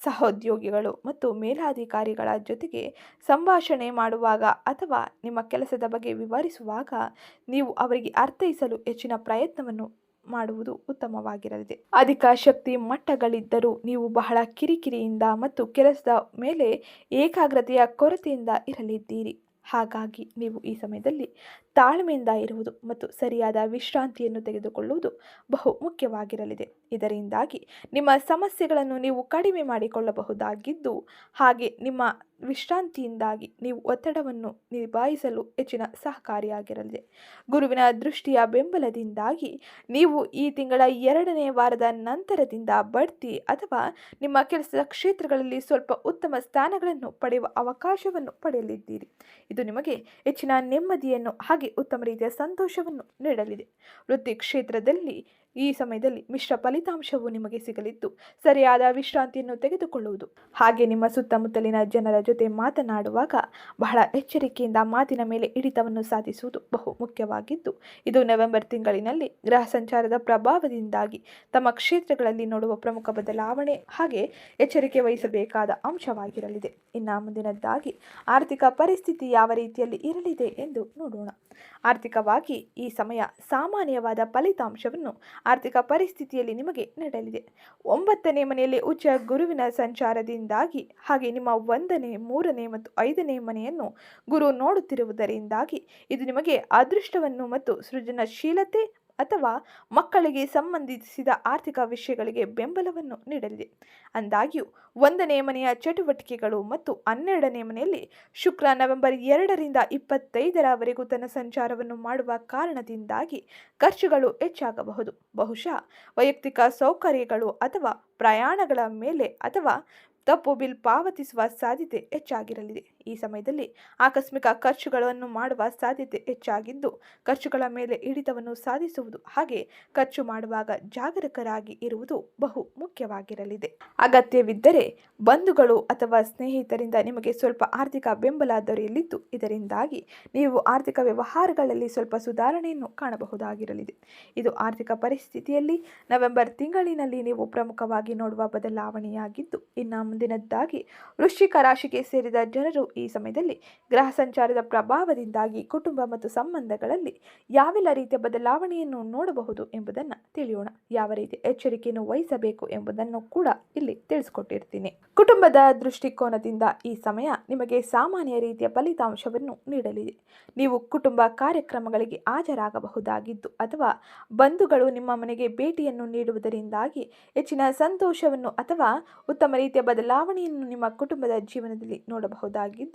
Speaker 1: ಸಹೋದ್ಯೋಗಿಗಳು ಮತ್ತು ಮೇಲಾಧಿಕಾರಿಗಳ ಜೊತೆಗೆ ಸಂಭಾಷಣೆ ಮಾಡುವಾಗ ಅಥವಾ ನಿಮ್ಮ ಕೆಲಸದ ಬಗ್ಗೆ ವಿವರಿಸುವಾಗ ನೀವು ಅವರಿಗೆ ಅರ್ಥೈಸಲು ಹೆಚ್ಚಿನ ಪ್ರಯತ್ನವನ್ನು ಮಾಡುವುದು ಉತ್ತಮವಾಗಿರಲಿದೆ. ಅಧಿಕ ಶಕ್ತಿ ಮಟ್ಟಗಳಿದ್ದರೂ ನೀವು ಬಹಳ ಕಿರಿಕಿರಿಯಿಂದ ಮತ್ತು ಕೆಲಸದ ಮೇಲೆ ಏಕಾಗ್ರತೆಯ ಕೊರತೆಯಿಂದ ಇರಲಿದ್ದೀರಿ. ಹಾಗಾಗಿ ನೀವು ಈ ಸಮಯದಲ್ಲಿ ತಾಳ್ಮೆಯಿಂದ ಇರುವುದು ಮತ್ತು ಸರಿಯಾದ ವಿಶ್ರಾಂತಿಯನ್ನು ತೆಗೆದುಕೊಳ್ಳುವುದು ಬಹು ಮುಖ್ಯವಾಗಿರಲಿದೆ. ಇದರಿಂದಾಗಿ ನಿಮ್ಮ ಸಮಸ್ಯೆಗಳನ್ನು ನೀವು ಕಡಿಮೆ ಮಾಡಿಕೊಳ್ಳಬಹುದಾಗಿದ್ದು, ಹಾಗೆ ನಿಮ್ಮ ವಿಶ್ರಾಂತಿಯಿಂದಾಗಿ ನೀವು ಒತ್ತಡವನ್ನು ನಿಭಾಯಿಸಲು ಹೆಚ್ಚಿನ ಸಹಕಾರಿಯಾಗಿರಲಿದೆ. ಗುರುವಿನ ದೃಷ್ಟಿಯ ಬೆಂಬಲದಿಂದಾಗಿ ನೀವು ಈ ತಿಂಗಳ ಎರಡನೇ ವಾರದ ನಂತರದಿಂದ ಬಡ್ತಿ ಅಥವಾ ನಿಮ್ಮ ಕೆಲಸದ ಕ್ಷೇತ್ರಗಳಲ್ಲಿ ಸ್ವಲ್ಪ ಉತ್ತಮ ಸ್ಥಾನಗಳನ್ನು ಪಡೆಯುವ ಅವಕಾಶವನ್ನು ಪಡೆಯಲಿದ್ದೀರಿ. ಇದು ನಿಮಗೆ ಹೆಚ್ಚಿನ ನೆಮ್ಮದಿಯನ್ನು ಹಾಗೆ ಉತ್ತಮ ರೀತಿಯ ಸಂತೋಷವನ್ನು ನೀಡಲಿದೆ. ವೃತ್ತಿ ಕ್ಷೇತ್ರದಲ್ಲಿ ಈ ಸಮಯದಲ್ಲಿ ಮಿಶ್ರ ಫಲಿತಾಂಶವು ನಿಮಗೆ ಸಿಗಲಿದ್ದು, ಸರಿಯಾದ ವಿಶ್ರಾಂತಿಯನ್ನು ತೆಗೆದುಕೊಳ್ಳುವುದು. ಹಾಗೆ ನಿಮ್ಮ ಸುತ್ತಮುತ್ತಲಿನ ಜನರ ಜೊತೆ ಮಾತನಾಡುವಾಗ ಬಹಳ ಎಚ್ಚರಿಕೆಯಿಂದ ಮಾತಿನ ಮೇಲೆ ಹಿಡಿತವನ್ನು ಸಾಧಿಸುವುದು ಬಹು ಮುಖ್ಯವಾಗಿದ್ದು, ಇದು ನವೆಂಬರ್ ತಿಂಗಳಿನಲ್ಲಿ ಗ್ರಹ ಸಂಚಾರದ ಪ್ರಭಾವದಿಂದಾಗಿ ತಮ್ಮ ಕ್ಷೇತ್ರಗಳಲ್ಲಿ ನೋಡುವ ಪ್ರಮುಖ ಬದಲಾವಣೆ ಹಾಗೆ ಎಚ್ಚರಿಕೆ ವಹಿಸಬೇಕಾದ ಅಂಶವಾಗಿರಲಿದೆ. ಇನ್ನು ಮುಂದಿನದ್ದಾಗಿ, ಆರ್ಥಿಕ ಪರಿಸ್ಥಿತಿ ಯಾವ ರೀತಿಯಲ್ಲಿ ಇರಲಿದೆ ಎಂದು ನೋಡೋಣ. ಆರ್ಥಿಕವಾಗಿ ಈ ಸಮಯ ಸಾಮಾನ್ಯವಾದ ಫಲಿತಾಂಶವನ್ನು ಆರ್ಥಿಕ ಪರಿಸ್ಥಿತಿಯಲ್ಲಿ ನಿಮಗೆ ನೀಡಲಿದೆ. ಒಂಬತ್ತನೇ ಮನೆಯಲ್ಲಿ ಉಚ್ಚ ಗುರುವಿನ ಸಂಚಾರದಿಂದಾಗಿ ಹಾಗೆ ನಿಮ್ಮ ಒಂದನೇ, ಮೂರನೇ ಮತ್ತು ಐದನೇ ಮನೆಯನ್ನು ಗುರು ನೋಡುತ್ತಿರುವುದರಿಂದಾಗಿ ಇದು ನಿಮಗೆ ಅದೃಷ್ಟವನ್ನು ಮತ್ತು ಸೃಜನಶೀಲತೆ ಅಥವಾ ಮಕ್ಕಳಿಗೆ ಸಂಬಂಧಿಸಿದ ಆರ್ಥಿಕ ವಿಷಯಗಳಿಗೆ ಬೆಂಬಲವನ್ನು ನೀಡಲಿದೆ ಅಂದಾಗ್ಯೂ, ಒಂದನೇ ಮನೆಯ ಚಟುವಟಿಕೆಗಳು ಮತ್ತು ಹನ್ನೆರಡನೇ ಮನೆಯಲ್ಲಿ ಶುಕ್ರ ನವೆಂಬರ್ ಎರಡರಿಂದ ಇಪ್ಪತ್ತೈದರವರೆಗೂ ತನ್ನ ಸಂಚಾರವನ್ನು ಮಾಡುವ ಕಾರಣದಿಂದಾಗಿ ಖರ್ಚುಗಳು ಹೆಚ್ಚಾಗಬಹುದು. ಬಹುಶಃ, ವೈಯಕ್ತಿಕ ಸೌಕರ್ಯಗಳು ಅಥವಾ ಪ್ರಯಾಣಗಳ ಮೇಲೆ ಅಥವಾ ತಪ್ಪು ಬಿಲ್ ಪಾವತಿಸುವ ಸಾಧ್ಯತೆ ಹೆಚ್ಚಾಗಿರಲಿದೆ. ಈ ಸಮಯದಲ್ಲಿ ಆಕಸ್ಮಿಕ ಖರ್ಚುಗಳನ್ನು ಮಾಡುವ ಸಾಧ್ಯತೆ ಹೆಚ್ಚಾಗಿದ್ದು, ಖರ್ಚುಗಳ ಮೇಲೆ ಹಿಡಿತವನ್ನು ಸಾಧಿಸುವುದು ಹಾಗೆ ಖರ್ಚು ಮಾಡುವಾಗ ಜಾಗರೂಕರಾಗಿ ಇರುವುದು ಬಹು ಮುಖ್ಯವಾಗಿರಲಿದೆ. ಅಗತ್ಯವಿದ್ದರೆ ಬಂಧುಗಳು ಅಥವಾ ಸ್ನೇಹಿತರಿಂದ ನಿಮಗೆ ಸ್ವಲ್ಪ ಆರ್ಥಿಕ ಬೆಂಬಲ ದೊರೆಯಲಿದ್ದು, ಇದರಿಂದಾಗಿ ನೀವು ಆರ್ಥಿಕ ವ್ಯವಹಾರಗಳಲ್ಲಿ ಸ್ವಲ್ಪ ಸುಧಾರಣೆಯನ್ನು ಕಾಣಬಹುದಾಗಿರಲಿದೆ. ಇದು ಆರ್ಥಿಕ ಪರಿಸ್ಥಿತಿಯಲ್ಲಿ ನವೆಂಬರ್ ತಿಂಗಳಿನಲ್ಲಿ ನೀವು ಪ್ರಮುಖವಾಗಿ ನೋಡುವ ಬದಲಾವಣೆಯಾಗಿದ್ದು, ಇನ್ನು ಮುಂದಿನದ್ದಾಗಿ ವೃಶ್ಚಿಕ ರಾಶಿಗೆ ಸೇರಿದ ಜನರು ಈ ಸಮಯದಲ್ಲಿ ಗ್ರಹ ಸಂಚಾರದ ಪ್ರಭಾವದಿಂದಾಗಿ ಕುಟುಂಬ ಮತ್ತು ಸಂಬಂಧಗಳಲ್ಲಿ ಯಾವೆಲ್ಲ ರೀತಿಯ ಬದಲಾವಣೆಯನ್ನು ನೋಡಬಹುದು ಎಂಬುದನ್ನು ತಿಳಿಯೋಣ. ಯಾವ ರೀತಿ ಎಚ್ಚರಿಕೆಯನ್ನು ವಹಿಸಬೇಕು ಎಂಬುದನ್ನು ಕೂಡ ಇಲ್ಲಿ ತಿಳಿಸ್ಕೊಟ್ಟಿರ್ತೀನಿ. ಕುಟುಂಬದ ದೃಷ್ಟಿಕೋನದಿಂದ ಈ ಸಮಯ ನಿಮಗೆ ಸಾಮಾನ್ಯ ರೀತಿಯ ಫಲಿತಾಂಶವನ್ನು ನೀಡಲಿದೆ. ನೀವು ಕುಟುಂಬ ಕಾರ್ಯಕ್ರಮಗಳಿಗೆ ಹಾಜರಾಗಬಹುದಾಗಿದ್ದು ಅಥವಾ ಬಂಧುಗಳು ನಿಮ್ಮ ಮನೆಗೆ ಭೇಟಿಯನ್ನು ನೀಡುವುದರಿಂದಾಗಿ ಹೆಚ್ಚಿನ ಸಂತೋಷವನ್ನು ಅಥವಾ ಉತ್ತಮ ರೀತಿಯ ಬದಲಾವಣೆಯನ್ನು ನಿಮ್ಮ ಕುಟುಂಬದ ಜೀವನದಲ್ಲಿ ನೋಡಬಹುದಾಗಿದ್ದು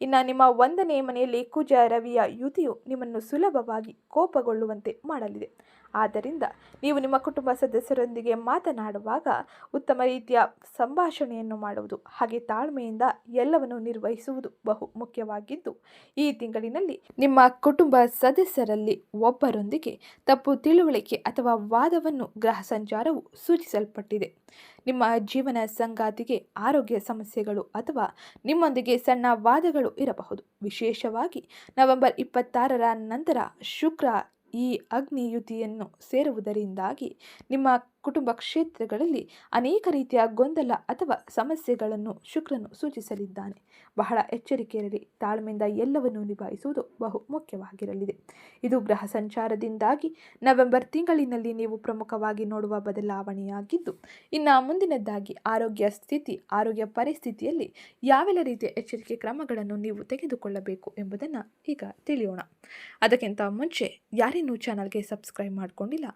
Speaker 1: ಇನ್ನು ನಿಮ್ಮ ಒಂದನೇ ಮನೆಯಲ್ಲಿ ಕುಜ ರವಿಯ ಯುತಿಯು ನಿಮ್ಮನ್ನು ಸುಲಭವಾಗಿ ಕೋಪಗೊಳ್ಳುವಂತೆ ಮಾಡಲಿದೆ. ಆದ್ದರಿಂದ ನೀವು ನಿಮ್ಮ ಕುಟುಂಬ ಸದಸ್ಯರೊಂದಿಗೆ ಮಾತನಾಡುವಾಗ ಉತ್ತಮ ರೀತಿಯ ಸಂಭಾಷಣೆಯನ್ನು ಮಾಡುವುದು ಹಾಗೆ ತಾಳ್ಮೆಯಿಂದ ಎಲ್ಲವನ್ನು ನಿರ್ವಹಿಸುವುದು ಬಹು ಮುಖ್ಯವಾಗಿದ್ದು, ಈ ತಿಂಗಳಿನಲ್ಲಿ ನಿಮ್ಮ ಕುಟುಂಬ ಸದಸ್ಯರಲ್ಲಿ ಒಬ್ಬರೊಂದಿಗೆ ತಪ್ಪು ತಿಳುವಳಿಕೆ ಅಥವಾ ವಾದವನ್ನು ಗ್ರಹ ಸಂಚಾರವು ಸೂಚಿಸಲ್ಪಟ್ಟಿದೆ. ನಿಮ್ಮ ಜೀವನ ಸಂಗಾತಿಗೆ ಆರೋಗ್ಯ ಸಮಸ್ಯೆಗಳು ಅಥವಾ ನಿಮ್ಮೊಂದಿಗೆ ಸಣ್ಣ ವಾದಗಳು ಇರಬಹುದು. ವಿಶೇಷವಾಗಿ ನವೆಂಬರ್ ಇಪ್ಪತ್ತಾರರ ನಂತರ ಶುಕ್ರ ಈ ಅಗ್ನಿಯುತಿಯನ್ನು ಸೇರುವುದರಿಂದಾಗಿ ನಿಮ್ಮ ಕುಟುಂಬ ಕ್ಷೇತ್ರಗಳಲ್ಲಿ ಅನೇಕ ರೀತಿಯ ಗೊಂದಲ ಅಥವಾ ಸಮಸ್ಯೆಗಳನ್ನು ಶುಕ್ರನು ಸೂಚಿಸಲಿದ್ದಾನೆ. ಬಹಳ ಎಚ್ಚರಿಕೆಯಿರಲಿ, ತಾಳ್ಮೆಯಿಂದ ಎಲ್ಲವನ್ನು ನಿಭಾಯಿಸುವುದು ಬಹು ಮುಖ್ಯವಾಗಿರಲಿದೆ. ಇದು ಗ್ರಹ ಸಂಚಾರದಿಂದಾಗಿ ನವೆಂಬರ್ ತಿಂಗಳಿನಲ್ಲಿ ನೀವು ಪ್ರಮುಖವಾಗಿ ನೋಡುವ ಬದಲಾವಣೆಯಾಗಿದ್ದು, ಇನ್ನು ಮುಂದಿನದ್ದಾಗಿ ಆರೋಗ್ಯ ಸ್ಥಿತಿ, ಆರೋಗ್ಯ ಪರಿಸ್ಥಿತಿಯಲ್ಲಿ ಯಾವೆಲ್ಲ ರೀತಿಯ ಎಚ್ಚರಿಕೆ ಕ್ರಮಗಳನ್ನು ನೀವು ತೆಗೆದುಕೊಳ್ಳಬೇಕು ಎಂಬುದನ್ನು ಈಗ ತಿಳಿಯೋಣ. ಅದಕ್ಕಿಂತ ಮುಂಚೆ ಯಾರೇನೂ ಚಾನಲ್ಗೆ ಸಬ್ಸ್ಕ್ರೈಬ್ ಮಾಡ್ಕೊಂಡಿಲ್ಲ,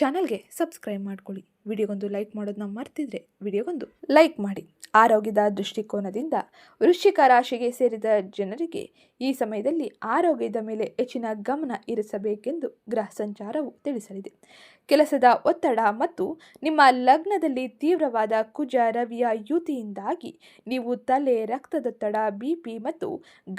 Speaker 1: ಚಾನಲ್ಗೆ ಸಬ್ಸ್ಕ್ರೈಬ್ ಮಾಡ್ಕೊಳ್ಳಿ. ವಿಡಿಯೋಗೊಂದು ಲೈಕ್ ಮಾಡೋದನ್ನ ಮರ್ತಿದ್ರೆ ವಿಡಿಯೋಗೊಂದು ಲೈಕ್ ಮಾಡಿ. ಆರೋಗ್ಯದ ದೃಷ್ಟಿಕೋನದಿಂದ ವೃಶ್ಚಿಕ ರಾಶಿಗೆ ಸೇರಿದ ಜನರಿಗೆ ಈ ಸಮಯದಲ್ಲಿ ಆರೋಗ್ಯದ ಮೇಲೆ ಹೆಚ್ಚಿನ ಗಮನ ಇರಿಸಬೇಕೆಂದು ಗ್ರಹ ಸಂಚಾರವು ತಿಳಿಸಲಿದೆ. ಕೆಲಸದ ಒತ್ತಡ ಮತ್ತು ನಿಮ್ಮ ಲಗ್ನದಲ್ಲಿ ತೀವ್ರವಾದ ಕುಜ ರವಿಯ ಯುತಿಯಿಂದಾಗಿ ನೀವು ತಲೆ ರಕ್ತದೊತ್ತಡ ಬಿ ಪಿ ಮತ್ತು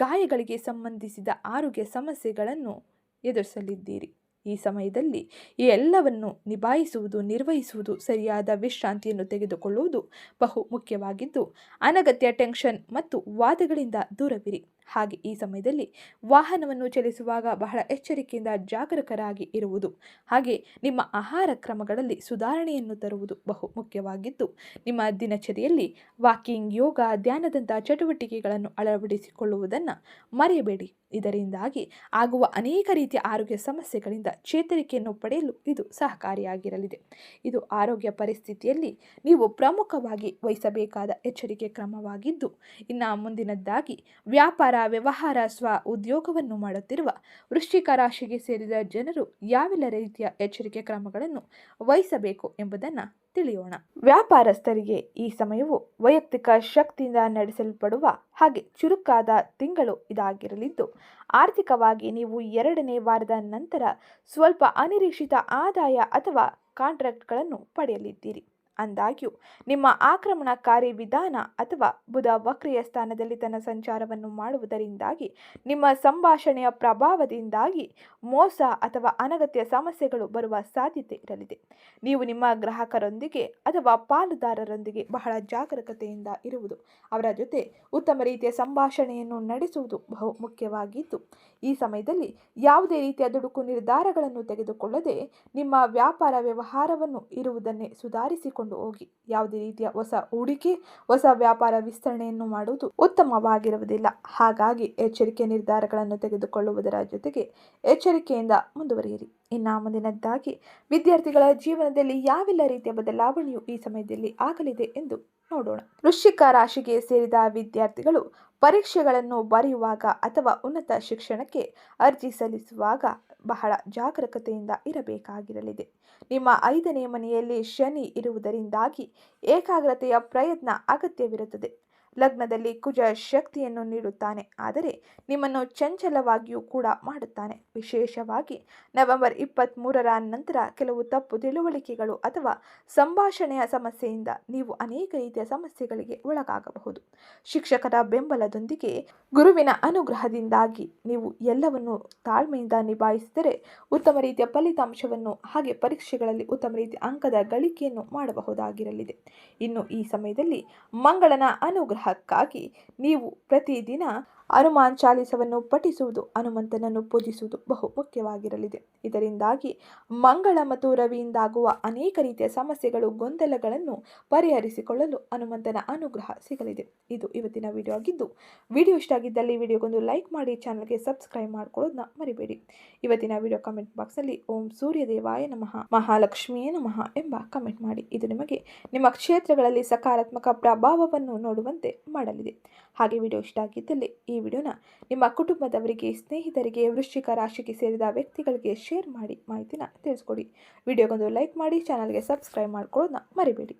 Speaker 1: ಗಾಯಗಳಿಗೆ ಸಂಬಂಧಿಸಿದ ಆರೋಗ್ಯ ಸಮಸ್ಯೆಗಳನ್ನು ಎದುರಿಸಲಿದ್ದೀರಿ. ಈ ಸಮಯದಲ್ಲಿ ಈ ಎಲ್ಲವನ್ನು ನಿಭಾಯಿಸುವುದು, ನಿರ್ವಹಿಸುವುದು ಸರಿಯಾದ ವಿಶ್ರಾಂತಿಯನ್ನು ತೆಗೆದುಕೊಳ್ಳುವುದು ಬಹು ಮುಖ್ಯವಾಗಿದ್ದು, ಅನಗತ್ಯ ಟೆನ್ಷನ್ ಮತ್ತು ವಾದಗಳಿಂದ ದೂರವಿರಿ. ಹಾಗೆ ಈ ಸಮಯದಲ್ಲಿ ವಾಹನವನ್ನು ಚಲಿಸುವಾಗ ಬಹಳ ಎಚ್ಚರಿಕೆಯಿಂದ ಜಾಗರೂಕರಾಗಿ ಇರುವುದು. ಹಾಗೆ ನಿಮ್ಮ ಆಹಾರ ಕ್ರಮಗಳಲ್ಲಿ ಸುಧಾರಣೆಯನ್ನು ತರುವುದು ಬಹು ಮುಖ್ಯವಾಗಿದ್ದು, ನಿಮ್ಮ ದಿನಚರಿಯಲ್ಲಿ ವಾಕಿಂಗ್, ಯೋಗ ಧ್ಯಾನದಂತಹ ಚಟುವಟಿಕೆಗಳನ್ನು ಅಳವಡಿಸಿಕೊಳ್ಳುವುದನ್ನು ಮರೆಯಬೇಡಿ. ಇದರಿಂದಾಗಿ ಆಗುವ ಅನೇಕ ರೀತಿಯ ಆರೋಗ್ಯ ಸಮಸ್ಯೆಗಳಿಂದ ಚೇತರಿಕೆಯನ್ನು ಪಡೆಯಲು ಇದು ಸಹಕಾರಿಯಾಗಿರಲಿದೆ. ಇದು ಆರೋಗ್ಯ ಪರಿಸ್ಥಿತಿಯಲ್ಲಿ ನೀವು ಪ್ರಮುಖವಾಗಿ ವಹಿಸಬೇಕಾದ ಎಚ್ಚರಿಕೆ ಕ್ರಮವಾಗಿದ್ದು, ಇನ್ನು ಮುಂದಿನದ್ದಾಗಿ ವ್ಯಾಪಾರ ವ್ಯವಹಾರ ಸ್ವ ಉದ್ಯೋಗವನ್ನು ಮಾಡುತ್ತಿರುವ ವೃಶ್ಚಿಕ ರಾಶಿಗೆ ಸೇರಿದ ಜನರು ಯಾವೆಲ್ಲ ರೀತಿಯ ಎಚ್ಚರಿಕೆ ಕ್ರಮಗಳನ್ನು ವಹಿಸಬೇಕು ಎಂಬುದನ್ನು ತಿಳಿಯೋಣ. ವ್ಯಾಪಾರಸ್ಥರಿಗೆ ಈ ಸಮಯವು ವೈಯಕ್ತಿಕ ಶಕ್ತಿಯಿಂದ ನಡೆಸಲ್ಪಡುವ ಹಾಗೆ ಚುರುಕಾದ ತಿಂಗಳು ಇದಾಗಿರಲಿದ್ದು, ಆರ್ಥಿಕವಾಗಿ ನೀವು ಎರಡನೇ ವಾರದ ನಂತರ ಸ್ವಲ್ಪ ಅನಿರೀಕ್ಷಿತ ಆದಾಯ ಅಥವಾ ಕಾಂಟ್ರಾಕ್ಟ್ಗಳನ್ನು ಪಡೆಯಲಿದ್ದೀರಿ. ಅಂದಾಗ್ಯೂ, ನಿಮ್ಮ ಆಕ್ರಮಣಕಾರಿ ವಿಧಾನ ಅಥವಾ ಬುಧ ವಕ್ರಿಯ ಸ್ಥಾನದಲ್ಲಿ ತನ್ನ ಸಂಚಾರವನ್ನು ಮಾಡುವುದರಿಂದಾಗಿ, ನಿಮ್ಮ ಸಂಭಾಷಣೆಯ ಪ್ರಭಾವದಿಂದಾಗಿ ಮೋಸ ಅಥವಾ ಅನಗತ್ಯ ಸಮಸ್ಯೆಗಳು ಬರುವ ಸಾಧ್ಯತೆ ಇರಲಿದೆ. ನೀವು ನಿಮ್ಮ ಗ್ರಾಹಕರೊಂದಿಗೆ ಅಥವಾ ಪಾಲುದಾರರೊಂದಿಗೆ ಬಹಳ ಜಾಗರೂಕತೆಯಿಂದ ಇರುವುದು, ಅವರ ಜೊತೆ ಉತ್ತಮ ರೀತಿಯ ಸಂಭಾಷಣೆಯನ್ನು ನಡೆಸುವುದು ಬಹು ಮುಖ್ಯವಾಗಿದ್ದು, ಈ ಸಮಯದಲ್ಲಿ ಯಾವುದೇ ರೀತಿಯ ದುಡುಕು ನಿರ್ಧಾರಗಳನ್ನು ತೆಗೆದುಕೊಳ್ಳದೆ ನಿಮ್ಮ ವ್ಯಾಪಾರ ವ್ಯವಹಾರವನ್ನು ಇರುವುದನ್ನೇ ಸುಧಾರಿಸಿಕೊಂಡು ಹೋಗಿ ಯಾವುದೇ ರೀತಿಯ ಹೊಸ ಹೂಡಿಕೆ, ಹೊಸ ವ್ಯಾಪಾರ ವಿಸ್ತರಣೆಯನ್ನು ಮಾಡುವುದು ಉತ್ತಮವಾಗಿರುವುದಿಲ್ಲ. ಹಾಗಾಗಿ ಎಚ್ಚರಿಕೆ ನಿರ್ಧಾರಗಳನ್ನು ತೆಗೆದುಕೊಳ್ಳುವುದರ ಜೊತೆಗೆ ಎಚ್ಚರಿಕೆಯಿಂದ ಮುಂದುವರಿಯಿರಿ. ಇನ್ನು ಮುಂದಿನದ್ದಾಗಿ ವಿದ್ಯಾರ್ಥಿಗಳ ಜೀವನದಲ್ಲಿ ಯಾವೆಲ್ಲ ರೀತಿಯ ಬದಲಾವಣೆಯು ಈ ಸಮಯದಲ್ಲಿ ಆಗಲಿದೆ ಎಂದು ನೋಡೋಣ. ವೃಶ್ಚಿಕ ರಾಶಿಗೆ ಸೇರಿದ ವಿದ್ಯಾರ್ಥಿಗಳು ಪರೀಕ್ಷೆಗಳನ್ನು ಬರೆಯುವಾಗ ಅಥವಾ ಉನ್ನತ ಶಿಕ್ಷಣಕ್ಕೆ ಅರ್ಜಿ ಸಲ್ಲಿಸುವಾಗ ಬಹಳ ಜಾಗರೂಕತೆಯಿಂದ ಇರಬೇಕಾಗಿರಲಿದೆ. ನಿಮ್ಮ ಐದನೇ ಮನೆಯಲ್ಲಿ ಶನಿ ಇರುವುದರಿಂದಾಗಿ ಏಕಾಗ್ರತೆಯ ಪ್ರಯತ್ನ ಅಗತ್ಯವಿರುತ್ತದೆ. ಲಗ್ನದಲ್ಲಿ ಕುಜ ಶಕ್ತಿಯನ್ನು ನೀಡುತ್ತಾನೆ. ಆದರೆ ನಿಮ್ಮನ್ನು ಚಂಚಲವಾಗಿಯೂ ಕೂಡ ಮಾಡುತ್ತಾನೆ. ವಿಶೇಷವಾಗಿ ನವೆಂಬರ್ ಇಪ್ಪತ್ತ್ ಮೂರರ ನಂತರ ಕೆಲವು ತಪ್ಪು ತಿಳುವಳಿಕೆಗಳು ಅಥವಾ ಸಂಭಾಷಣೆಯ ಸಮಸ್ಯೆಯಿಂದ ನೀವು ಅನೇಕ ರೀತಿಯ ಸಮಸ್ಯೆಗಳಿಗೆ ಒಳಗಾಗಬಹುದು. ಶಿಕ್ಷಕರ ಬೆಂಬಲದೊಂದಿಗೆ ಗುರುವಿನ ಅನುಗ್ರಹದಿಂದಾಗಿ ನೀವು ಎಲ್ಲವನ್ನು ತಾಳ್ಮೆಯಿಂದ ನಿಭಾಯಿಸಿದರೆ ಉತ್ತಮ ರೀತಿಯ ಫಲಿತಾಂಶವನ್ನು ಹಾಗೆ ಪರೀಕ್ಷೆಗಳಲ್ಲಿ ಉತ್ತಮ ರೀತಿಯ ಅಂಕದ ಗಳಿಕೆಯನ್ನು ಮಾಡಬಹುದಾಗಿರಲಿದೆ. ಇನ್ನು ಈ ಸಮಯದಲ್ಲಿ ಮಂಗಳನ ಅನುಗ್ರಹಕ್ಕಾಗಿ ನೀವು ಪ್ರತಿದಿನ ಹನುಮಾನ್ ಚಾಲಿಸವನ್ನು ಪಠಿಸುವುದು, ಹನುಮಂತನನ್ನು ಪೂಜಿಸುವುದು ಬಹು ಮುಖ್ಯವಾಗಿರಲಿದೆ. ಇದರಿಂದಾಗಿ ಮಂಗಳ ಮತ್ತು ರವಿಯಿಂದಾಗುವ ಅನೇಕ ರೀತಿಯ ಸಮಸ್ಯೆಗಳು, ಗೊಂದಲಗಳನ್ನು ಪರಿಹರಿಸಿಕೊಳ್ಳಲು ಹನುಮಂತನ ಅನುಗ್ರಹ ಸಿಗಲಿದೆ. ಇದು ಇವತ್ತಿನ ವಿಡಿಯೋ ಆಗಿದ್ದು ವಿಡಿಯೋ ಇಷ್ಟ ಆಗಿದ್ದಲ್ಲಿ ವಿಡಿಯೋಗೊಂದು ಲೈಕ್ ಮಾಡಿ ಚಾನಲ್ಗೆ ಸಬ್ಸ್ಕ್ರೈಬ್ ಮಾಡ್ಕೊಳ್ಳೋದನ್ನ ಮರಿಬೇಡಿ. ಇವತ್ತಿನ ವಿಡಿಯೋ ಕಮೆಂಟ್ ಬಾಕ್ಸಲ್ಲಿ ಓಂ ಸೂರ್ಯದೇವಾಯ ನಮಃ, ಮಹಾಲಕ್ಷ್ಮಿಯೇ ನಮಃ ಎಂಬ ಕಮೆಂಟ್ ಮಾಡಿ. ಇದು ನಿಮಗೆ ನಿಮ್ಮ ಕ್ಷೇತ್ರಗಳಲ್ಲಿ ಸಕಾರಾತ್ಮಕ ಪ್ರಭಾವವನ್ನು ನೋಡುವಂತೆ ಮಾಡಲಿದೆ. ಹಾಗೆ ವಿಡಿಯೋ ಇಷ್ಟ ಆಗಿದ್ದಲ್ಲಿ ಈ ವಿಡಿಯೋನ ನಿಮ್ಮ ಕುಟುಂಬದವರಿಗೆ, ಸ್ನೇಹಿತರಿಗೆ, ವೃಶ್ಚಿಕ ರಾಶಿಗೆ ಸೇರಿದ ವ್ಯಕ್ತಿಗಳಿಗೆ ಶೇರ್ ಮಾಡಿ ಮಾಹಿತಿನ ತಿಳಿಸ್ಕೊಡಿ. ವಿಡಿಯೋಗೊಂದು ಲೈಕ್ ಮಾಡಿ, ಚಾನಲ್ಗೆ ಸಬ್ಸ್ಕ್ರೈಬ್ ಮಾಡ್ಕೊಳ್ಳೋದನ್ನ ಮರಿಬೇಡಿ.